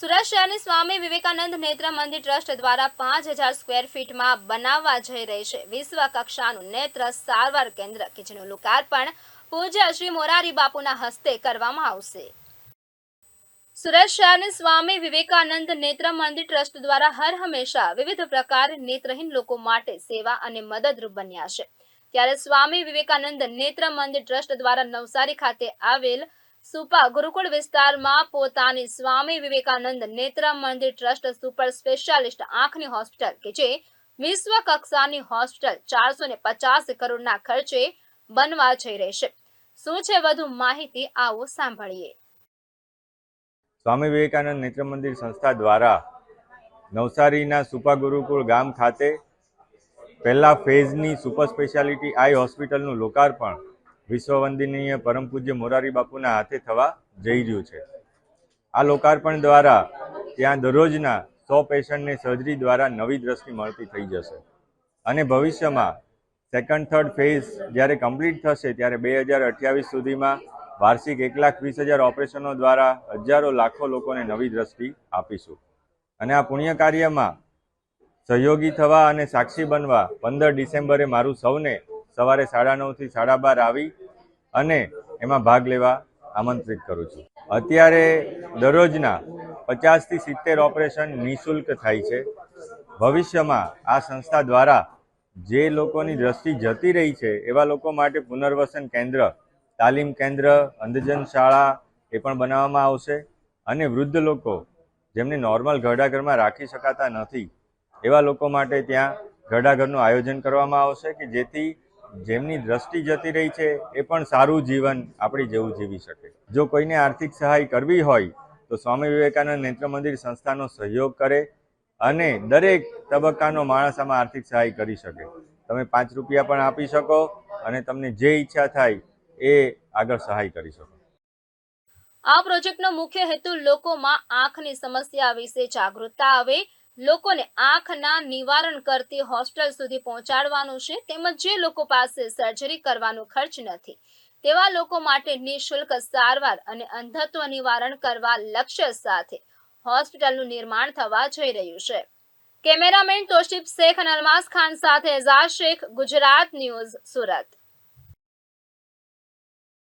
સુરત શહેરની સ્વામી વિવેકાનંદ નેત્ર મંદિર ટ્રસ્ટ દ્વારા પાંચ હજાર સ્ક્વેર ફીટમાં બનાવવા જઈ રહી છે. વિશ્વ કક્ષાનું નેત્ર સારવાર કેન્દ્ર કે જેનું લોકાર્પણ પૂજ્ય શ્રી મોરારી બાપુના હસ્તે કરવામાં આવશે. સુરત શહેરની સ્વામી વિવેકાનંદ નેત્ર મંદિર ટ્રસ્ટ દ્વારા હર હંમેશા વિવિધ પ્રકાર નેત્રહીન લોકો માટે સેવા અને મદદરૂપ બન્યા છે. ત્યારે સ્વામી વિવેકાનંદ નેત્ર મંદિર ટ્રસ્ટ દ્વારા નવસારી ખાતે આવેલ સુપા ગુરુકુળ વિસ્તારમાં પોતાની Swami Vivekananda Netra Mandir trust super specialist આંખની હોસ્પિટલ કે જે વિશ્વ કક્ષાની હોસ્પિટલ ચારસો ને પચાસ કરોડના ખર્ચે બનવા જઈ રહી છે. શું છે વધુ માહિતી આવો સાંભળીએ. સ્વામી વિવેકાનંદ નેત્ર મંદિર સંસ્થા દ્વારા નવસારીના સુપા ગુરુકુળ ગામ ખાતે પહેલા ફેઝની સુપર સ્પેશિયાલિટી આઈ હોસ્પિટલનું લોકાર્પણ વિશ્વવંદનીય પરમ પૂજ્ય મોરારી બાપુના હાથે થવા જઈ રહ્યું છે. આ લોકાર્પણ દ્વારા ત્યાં દરરોજના સો પેશન્ટને સર્જરી દ્વારા નવી દ્રષ્ટિ મળતી થઈ જશે. અને ભવિષ્યમાં સેકન્ડ થર્ડ ફેઝ જ્યારે કમ્પ્લીટ થશે ત્યારે બે હજાર અઠ્યાવીસ સુધીમાં વાર્ષિક એક લાખ વીસ હજાર ઓપરેશનો દ્વારા હજારો લાખો લોકોને નવી દ્રષ્ટિ આપીશું. અને આ પુણ્ય કાર્યમાં સહયોગી થવા અને સાક્ષી બનવા પંદર ડિસેમ્બરે મારું સૌને સવારે સાડા નવથી સાડા બાર આવી અને એમાં ભાગ લેવા આમંત્રિત કરું છું. અત્યારે દરરોજના પચાસથી સિત્તેર ઓપરેશન નિઃશુલ્ક થાય છે. ભવિષ્યમાં આ સંસ્થા દ્વારા જે લોકોની દ્રષ્ટિ જતી રહી છે, એવા લોકો માટે પુનર્વસન કેન્દ્ર, તાલીમ કેન્દ્ર, અંધજન શાળા એ પણ બનાવવામાં આવશે અને વૃદ્ધ લોકો જેમને નોર્મલ ઘરડાઘરમાં રાખી શકાતા નથી, એવા લોકો માટે ત્યાં ઘરડાઘરનું આયોજન કરવામાં આવશે કે જેથી જેમની દ્રષ્ટિ જતી રહી છે, એ પણ સારું જીવન આપણી જેવું જીવી શકે. જો કોઈને આર્થિક સહાય કરવી હોય, તો સ્વામી વિવેકાનંદ નેત્ર મંદિર સંસ્થાનો સહયોગ કરે અને દરેક તબક્કાનો માણસ આમાં આર્થિક સહાય કરી શકે. તમે પાંચ રૂપિયા પણ આપી શકો અને તમને જે ઈચ્છા થાય, એ આગળ સહાય કરી શકો. આ પ્રોજેક્ટનો મુખ્ય હેતુ લોકોમાં આંખની સમસ્યા વિશે જાગૃતતા આવે લોકોને આંખના નિવારણ કરતી હોસ્ટેલ સુધી પહોંચાડવાનું છે તેમજ જે લોકો પાસે સર્જરી કરવાનો ખર્ચ નથી, તેવા લોકો માટે નિઃશુલ્ક સારવાર અને અંધત્વ નિવારણ કરવા લક્ષ્ય સાથે હોસ્પિટલનું નિર્માણ થવા જઈ રહ્યું છે. કેમેરામેન તોશિફ શેખ અને અલમાસ ખાન સાથે એઝાઝ શેખ, ગુજરાત ન્યૂઝ, સુરત.